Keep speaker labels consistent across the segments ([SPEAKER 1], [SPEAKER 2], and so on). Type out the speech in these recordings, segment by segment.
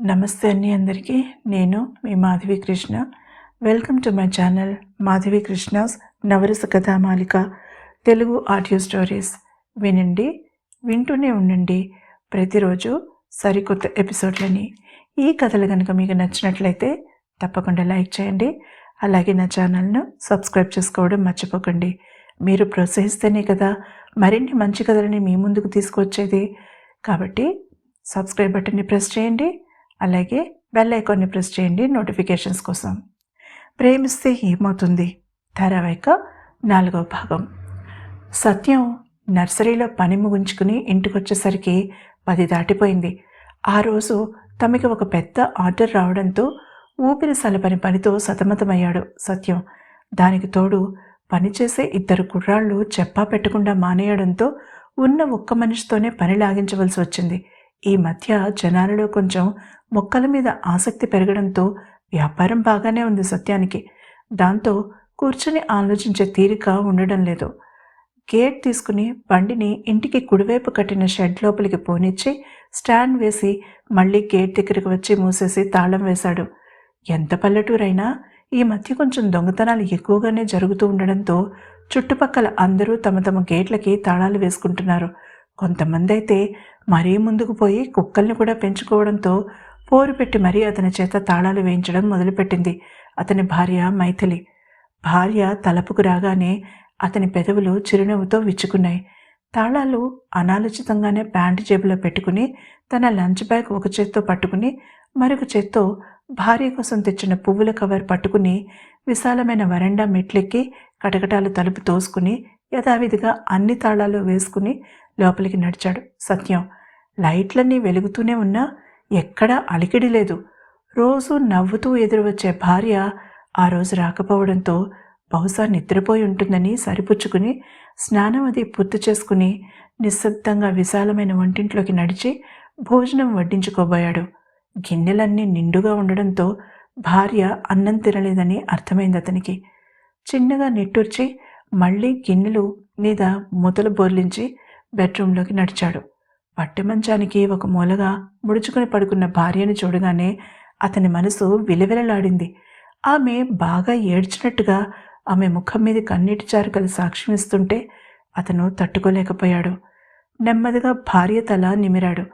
[SPEAKER 1] నమస్తే అండి అందరికీ. నేను మీ Madhavi Krishna. Welcome to my channel Madhavi Krishna's Navarasa Kathamalika. Telugu audio stories వినండి వింటూనే ఉండండి. ప్రతిరోజు సరికొత్త ఎపిసోడ్లని. ఈ కథలు కనుక మీకు నచ్చినట్లయితే తప్పకుండా లైక్ చేయండి. అలాగే నా ఛానల్ను సబ్స్క్రైబ్ చేసుకోవడం మర్చిపోకండి. మీరు ప్రోత్సహిస్తేనే కదా మరిన్ని మంచి కథలని మీ ముందుకు తీసుకొచ్చేది కాబట్టి సబ్స్క్రైబ్ బటన్ని ప్రెస్ చేయండి. అలాగే బెల్ ఐకాన్ని ప్రెస్ చేయండి నోటిఫికేషన్స్ కోసం. ప్రేమిస్తే ఏమవుతుంది? ధారావాహిక నాలుగవ భాగం. సత్యం నర్సరీలో పని ముగించుకుని ఇంటికొచ్చేసరికి పది దాటిపోయింది. ఆ రోజు తమకి ఒక పెద్ద ఆర్డర్ రావడంతో ఊపిరి సలపని పనితో సతమతమయ్యాడు సత్యం. దానికి తోడు పనిచేసే ఇద్దరు కుర్రాళ్ళు చెప్పా పెట్టకుండా మానేయడంతో ఉన్న ఒక్క మనిషితోనే పని లాగించవలసి వచ్చింది. ఈ మధ్య జనాలలో కొంచెం మొక్కల మీద ఆసక్తి పెరగడంతో వ్యాపారం బాగానే ఉంది సత్యానికి. దాంతో కూర్చొని ఆలోచించే తీరిక ఉండడం లేదు. గేట్ తీసుకుని బండిని ఇంటికి కుడివైపు కట్టిన షెడ్ లోపలికి పోనిచ్చి స్టాండ్ వేసి మళ్ళీ గేట్ దగ్గరికి వచ్చి మూసేసి తాళం వేశాడు. ఎంత పల్లెటూరైనా ఈ మధ్య కొంచెం దొంగతనాలు ఎక్కువగానే జరుగుతూ ఉండడంతో చుట్టుపక్కల అందరూ తమ తమ గేట్లకి తాళాలు వేసుకుంటున్నారు. కొంతమంది అయితే మరీ ముందుకు పోయి కుక్కల్ని కూడా పెంచుకోవడంతో పోరు పెట్టి మరీ అతని చేత తాళాలు వేయించడం మొదలుపెట్టింది అతని భార్య మైథిలి. భార్య తలపుకు రాగానే అతని పెదవులు చిరునవ్వుతో విచ్చుకున్నాయి. తాళాలు అనాలోచితంగానే ప్యాంటు జేబులో పెట్టుకుని తన లంచ్ బ్యాగ్ ఒక చేత్తో పట్టుకుని మరొక చేత్తో భార్య కోసం తెచ్చిన పువ్వుల కవర్ పట్టుకుని విశాలమైన వరండా మెట్లెక్కి కటకటాలు తలుపు తోసుకుని యథావిధిగా అన్ని తాళాలు వేసుకుని లోపలికి నడిచాడు. సత్యం లైట్లన్నీ వెలుగుతూనే ఉన్నా ఎక్కడా అలికిడి లేదు. రోజు నవ్వుతూ ఎదురు వచ్చే భార్య ఆ రోజు రాకపోవడంతో బహుశా నిద్రపోయి ఉంటుందని సరిపుచ్చుకుని స్నానం అది పూర్తి చేసుకుని నిశ్శబ్దంగా విశాలమైన వంటింట్లోకి నడిచి భోజనం వడ్డించుకోబోయాడు. గిన్నెలన్నీ నిండుగా ఉండడంతో భార్య అన్నం తినలేదని అర్థమైంది అతనికి. చిన్నగా నిట్టూర్చి మళ్ళీ గిన్నెలు మీద మొదలు బోర్లించి బెడ్రూంలోకి నడిచాడు. పట్టెమంచానికి ఒక మూలగా ముడుచుకుని పడుకున్న భార్యను చూడగానే అతని మనసు విలవిలలాడింది. ఆమె బాగా ఏడ్చినట్టుగా ఆమె ముఖం మీద కన్నీటి చారుకలు సాక్ష్యమిస్తుంటే అతను తట్టుకోలేకపోయాడు. నెమ్మదిగా భార్య తల నిమిరాడు.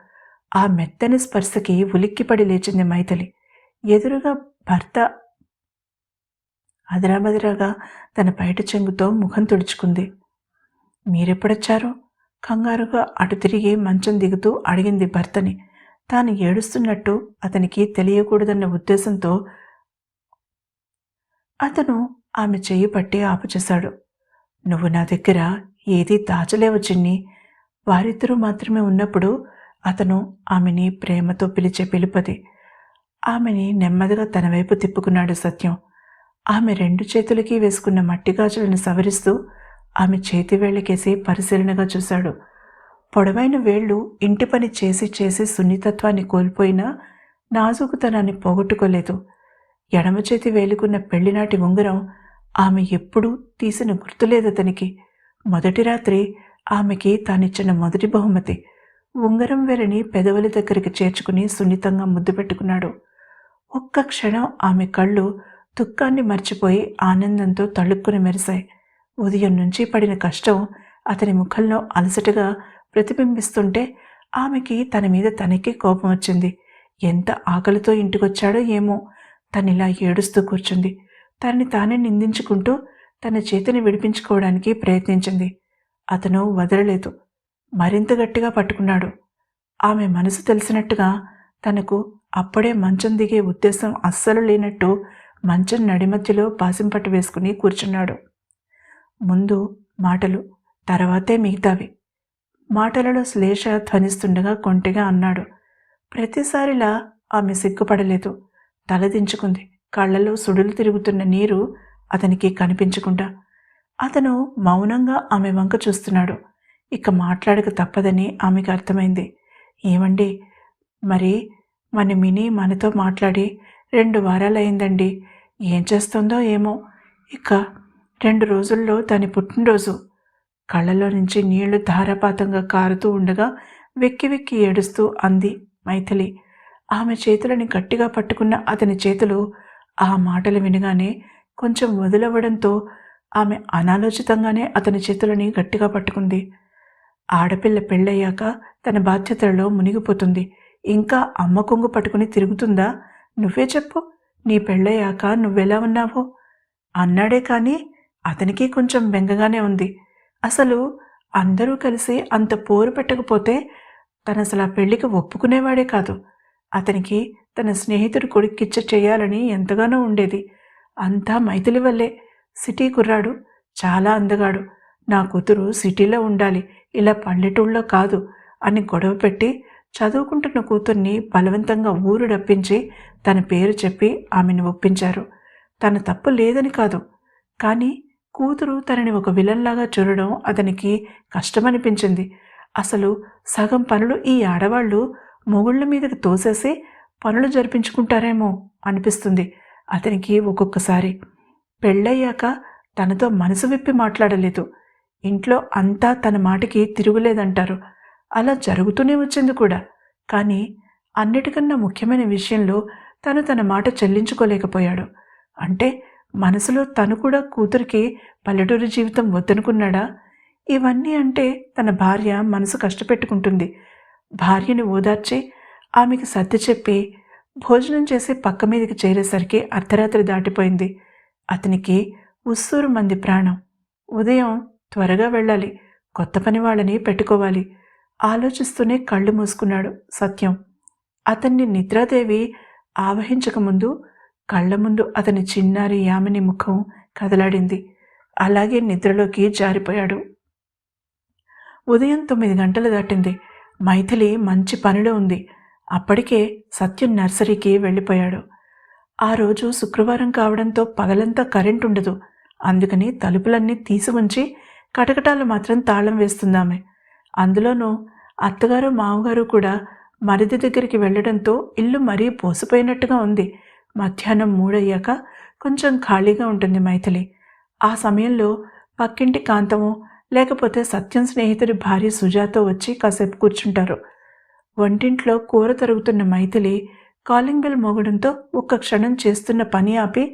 [SPEAKER 1] ఆ మెత్తని స్పర్శకి ఉలిక్కిపడి లేచింది మైథలి. ఎదురుగా భర్త అదరాబదిరాగా తన బయట చెంగుతో ముఖం తుడుచుకుంది. మీరెప్పుడొచ్చారు? కంగారుగా అటు తిరిగి మంచం దిగుతూ అడిగింది భర్తని. తాను ఏడుస్తున్నట్టు అతనికి తెలియకూడదన్న ఉద్దేశంతో అతను ఆమె చెయ్యి పట్టి ఆపుచేశాడు. నువ్వు నా దగ్గర ఏదీ దాచలేవు చిన్ని. వారిద్దరూ మాత్రమే ఉన్నప్పుడు అతను ఆమెని ప్రేమతో పిలిచే పిలుపది. ఆమెని నెమ్మదిగా తన వైపు తిప్పుకున్నాడు సత్యం. ఆమె రెండు చేతులకి వేసుకున్న మట్టి గాజులను సవరిస్తూ ఆమె చేతి వేళ్ళకేసి పరిశీలనగా చూశాడు. పొడవైన వేళ్ళు ఇంటి పని చేసి చేసి సున్నితత్వాన్ని కోల్పోయినా నాజుకుతనాన్ని పోగొట్టుకోలేదు. ఎడమ చేతి వేలుకున్న పెళ్ళినాటి ఉంగరం ఆమె ఎప్పుడూ తీసిన గుర్తులేదు అతనికి మొదటి రాత్రి ఆమెకి తానిచ్చిన మొదటి బహుమతి. ఉంగరం వెరని పెదవుల దగ్గరికి చేర్చుకుని సున్నితంగా ముద్దు పెట్టుకున్నాడు. ఒక్క క్షణం ఆమె కళ్ళు దుఃఖాన్ని మర్చిపోయి ఆనందంతో తళుక్కుని మెరిశాయి. ఉదయం నుంచి పడిన కష్టం అతని ముఖంలో అలసటగా ప్రతిబింబిస్తుంటే ఆమెకి తన మీద తనకే కోపం వచ్చింది. ఎంత ఆకలితో ఇంటికొచ్చాడో ఏమో. తనిలా ఏడుస్తూ కూర్చుంది. తనని తానే నిందించుకుంటూ తన చేతిని విడిపించుకోవడానికి ప్రయత్నించింది. అతను వదలలేదు. మరింత గట్టిగా పట్టుకున్నాడు. ఆమె మనసు తెలిసినట్టుగా తనకు అప్పుడే మంచం దిగే ఉద్దేశం అస్సలు లేనట్టు మంచం నడిమధ్యలో పాసింపట్టు వేసుకుని కూర్చున్నాడు. ముందు మాటలు తర్వాతే మిగతావి. మాటలలో శ్లేష ధ్వనిస్తుండగా కొంటెగా అన్నాడు. ప్రతిసారిలా ఆమె సిగ్గుపడలేదు. తలదించుకుంది కళ్ళలో సుడులు తిరుగుతున్న నీరు అతనికి కనిపించకుండా. అతను మౌనంగా ఆమె వంక చూస్తున్నాడు. ఇక మాట్లాడక తప్పదని ఆమెకు అర్థమైంది. ఏమండి? మరి మన మినీ మనతో మాట్లాడి రెండు వారాలైందండి ఏం చేస్తుందో ఏమో. ఇక రెండు రోజుల్లో దాని పుట్టినరోజు. కళ్ళలో నుంచి నీళ్ళు ధారాపాతంగా కారుతూ ఉండగా వెక్కి వెక్కి ఏడుస్తూ అంది మైథిలి. ఆమె చేతులని గట్టిగా పట్టుకున్న అతని చేతులు ఆ మాటలు వినగానే కొంచెం వదిలవ్వడంతో ఆమె అనాలోచితంగానే అతని చేతులని గట్టిగా పట్టుకుంది. ఆడపిల్ల పెళ్ళయ్యాక తన బాధ్యతలలో మునిగిపోతుంది. ఇంకా అమ్మ కొంగు పట్టుకుని తిరుగుతుందా? నువ్వే చెప్పు. నీ పెళ్ళయ్యాక నువ్వెలా ఉన్నావో? అన్నాడే కానీ అతనికి కొంచెం బెంగగానే ఉంది. అసలు అందరూ కలిసి అంత పోరు పెట్టకపోతే తను అసలు ఆ పెళ్ళికి ఒప్పుకునేవాడే కాదు. అతనికి తన స్నేహితుడు కొడుక్కిచ్చ చేయాలని ఎంతగానో ఉండేది. అంతా మైథిలి వల్లే. సిటీ కుర్రాడు చాలా అందగాడు. నా కూతురు సిటీలో ఉండాలి ఇలా పల్లెటూళ్ళలో కాదు అని గొడవ పెట్టి చదువుకుంటున్న కూతుర్ని బలవంతంగా ఊరు రప్పించి తన పేరు చెప్పి ఆమెను ఒప్పించారు. తన తప్పు లేదని కాదు. కానీ కూతురు తనని ఒక విలన్లాగా చూడడం అతనికి కష్టమనిపించింది. అసలు సగం పనులు ఈ ఆడవాళ్ళు మొగుళ్ళ మీదకి తోసేసి పనులు జరిపించుకుంటారేమో అనిపిస్తుంది అతనికి ఒక్కొక్కసారి. పెళ్ళయ్యాక తనతో మనసు విప్పి మాట్లాడలేదు. ఇంట్లో అంతా తన మాటకి తిరుగులేదంటారు. అలా జరుగుతూనే వచ్చింది కూడా. కానీ అన్నిటికన్నా ముఖ్యమైన విషయంలో తను తన మాట చెల్లించుకోలేకపోయాడు. అంటే మనసులో తను కూడా కూతురికి పల్లెటూరు జీవితం వద్దనుకున్నాడా? ఇవన్నీ అంటే తన భార్య మనసు కష్టపెట్టుకుంటుంది. భార్యని ఓదార్చి ఆమెకి సర్ది చెప్పి భోజనం చేసి పక్క మీదకి చేరేసరికి అర్ధరాత్రి దాటిపోయింది. అతనికి ఉస్సూరు మంది ప్రాణం. ఉదయం త్వరగా వెళ్ళాలి. కొత్త పని వాళ్ళని పెట్టుకోవాలి. ఆలోచిస్తూనే కళ్ళు మూసుకున్నాడు సత్యం. అతన్ని నిద్రాదేవి ఆవహించకముందు కళ్ళ ముందు అతని చిన్నారి యామిని ముఖం కదలాడింది. అలాగే నిద్రలోకి జారిపోయాడు. ఉదయం తొమ్మిది గంటలు దాటింది. మైథిలి మంచి పనిలో ఉంది. అప్పటికే సత్యం నర్సరీకి వెళ్ళిపోయాడు. ఆ రోజు శుక్రవారం కావడంతో పగలంతా కరెంట్ ఉండదు. అందుకని తలుపులన్నీ తీసి ఉంచి కటకటాలు మాత్రం తాళం వేస్తుందామె. అందులోనూ అత్తగారు మామగారు కూడా మరిది దగ్గరికి వెళ్ళడంతో ఇల్లు మరీ పోసిపోయినట్టుగా ఉంది. మధ్యాహ్నం మూడయ్యాక కొంచెం ఖాళీగా ఉంటుంది మైథిలి. ఆ సమయంలో పక్కింటి కాంతము లేకపోతే సత్యం స్నేహితుడి భార్య సుజాతో వచ్చి కాసేపు కూర్చుంటారు. వంటింట్లో కూర తరుగుతున్న మైథిలి కాలింగ్ బెల్ మోగడంతో ఒక్క క్షణం చేస్తున్న పని ఆపి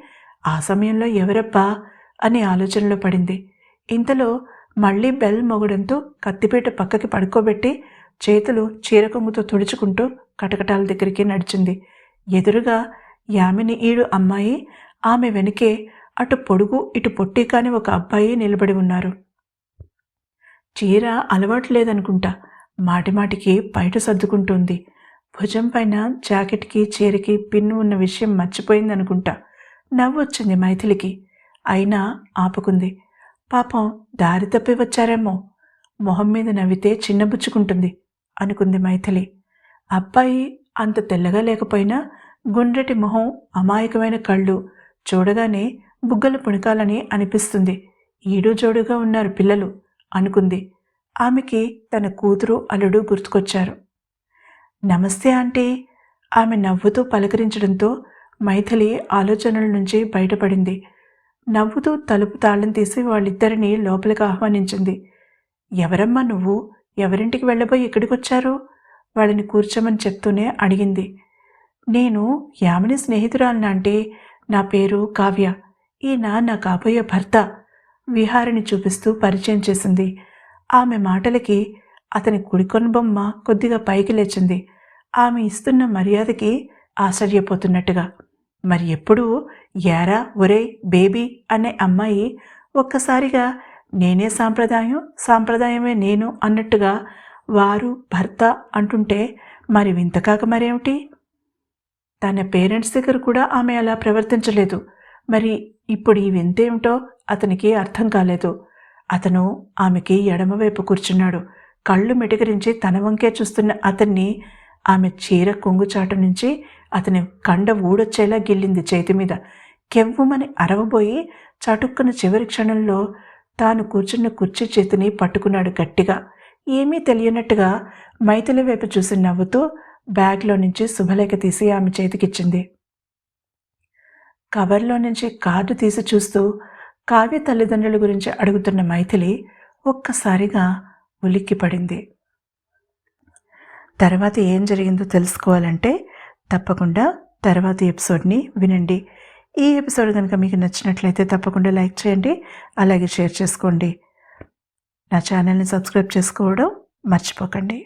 [SPEAKER 1] ఆ సమయంలో ఎవరబ్బా? అని ఆలోచనలో పడింది. ఇంతలో మళ్ళీ బెల్ మొగడంతో కత్తిపేట పక్కకి పడుకోబెట్టి చేతులు చీరకొంగుతో తుడుచుకుంటూ కటకటాల దగ్గరికి నడిచింది. ఎదురుగా యామిని ఈడు అమ్మాయి ఆమె వెనుకే అటు పొడుగు ఇటు పొట్టి కాని ఒక అబ్బాయి నిలబడి ఉన్నారు. చీర అలవాటు లేదనుకుంటా మాటిమాటికి బయట సర్దుకుంటుంది. భుజం పైన జాకెట్కి చీరకి పిన్ను ఉన్న విషయం మర్చిపోయిందనుకుంటా నవ్వొచ్చింది మైథిలికి. అయినా ఆపుకుంది. పాపం దారి తప్పి వచ్చారేమో మొహం మీద నవ్వితే చిన్నబుచ్చుకుంటుంది అనుకుంది మైథిలి. అబ్బాయి అంత తెల్లగా లేకపోయినా గుండ్రటి మొహం అమాయకమైన కళ్ళు చూడగానే బుగ్గలు పుణకాలని అనిపిస్తుంది. ఈడు జోడుగా ఉన్నారు పిల్లలు అనుకుంది. ఆమెకి తన కూతురు అల్లుడు గుర్తుకొచ్చారు. నమస్తే ఆంటీ. ఆమె నవ్వుతూ పలకరించడంతో మైథిలి ఆలోచనల నుంచి బయటపడింది. నవ్వుతూ తలుపు తాళం తీసి వాళ్ళిద్దరినీ లోపలికి ఆహ్వానించింది. ఎవరమ్మా నువ్వు? ఎవరింటికి వెళ్ళబోయి ఇక్కడికొచ్చారు? వాళ్ళని కూర్చోమని చెప్తూనే అడిగింది. నేను యామిని స్నేహితురాలిని అంటే నా పేరు కావ్య. ఈయన నా కాబోయే భర్త విహారిని చూపిస్తూ పరిచయం చేసింది. ఆమె మాటలకి అతని కుడికొన బొమ్మ కొద్దిగా పైకి లేచింది. ఆమె ఇస్తున్న మర్యాదకి ఆశ్చర్యపోతున్నట్టుగా. మరి ఎప్పుడు యారా ఒరే బేబీ అనే అమ్మాయి ఒక్కసారిగా నేనే సాంప్రదాయం సాంప్రదాయమే నేను అన్నట్టుగా వారు భర్త అంటుంటే మరి వింతకాక మరేమిటి? తన పేరెంట్స్ దగ్గర కూడా ఆమె అలా ప్రవర్తించలేదు. మరి ఇప్పుడు ఈ వింతేమిటో అతనికి అర్థం కాలేదు. అతను ఆమెకి ఎడమవైపు కూర్చున్నాడు. కళ్ళు మిటికరించి తన వంకే చూస్తున్న అతన్ని ఆమె చీర కొంగుచాటు నుంచి అతని కండ ఊడొచ్చేలా గిల్లింది చేతి మీద. కెవ్వుమని అరవబోయి చటుక్కున చివరి క్షణంలో తాను కూర్చున్న కుర్చీ చేతిని పట్టుకున్నాడు గట్టిగా. ఏమీ తెలియనట్టుగా మైథిలి వైపు చూసి నవ్వుతూ బ్యాగ్లో నుంచి శుభలేఖ తీసి ఆమె చేతికిచ్చింది. కవర్లో నుంచి కార్డు తీసి చూస్తూ కావ్య తల్లిదండ్రుల గురించి అడుగుతున్న మైథిలి ఒక్కసారిగా ఉలిక్కి పడింది. తర్వాత ఏం జరిగిందో తెలుసుకోవాలంటే తప్పకుండా తర్వాతి ఎపిసోడ్ని వినండి. ఈ ఎపిసోడ్ కనుక మీకు నచ్చినట్లయితే తప్పకుండా లైక్ చేయండి అలాగే షేర్ చేసుకోండి. నా ఛానల్ని సబ్స్క్రైబ్ చేసుకోవడం మర్చిపోకండి.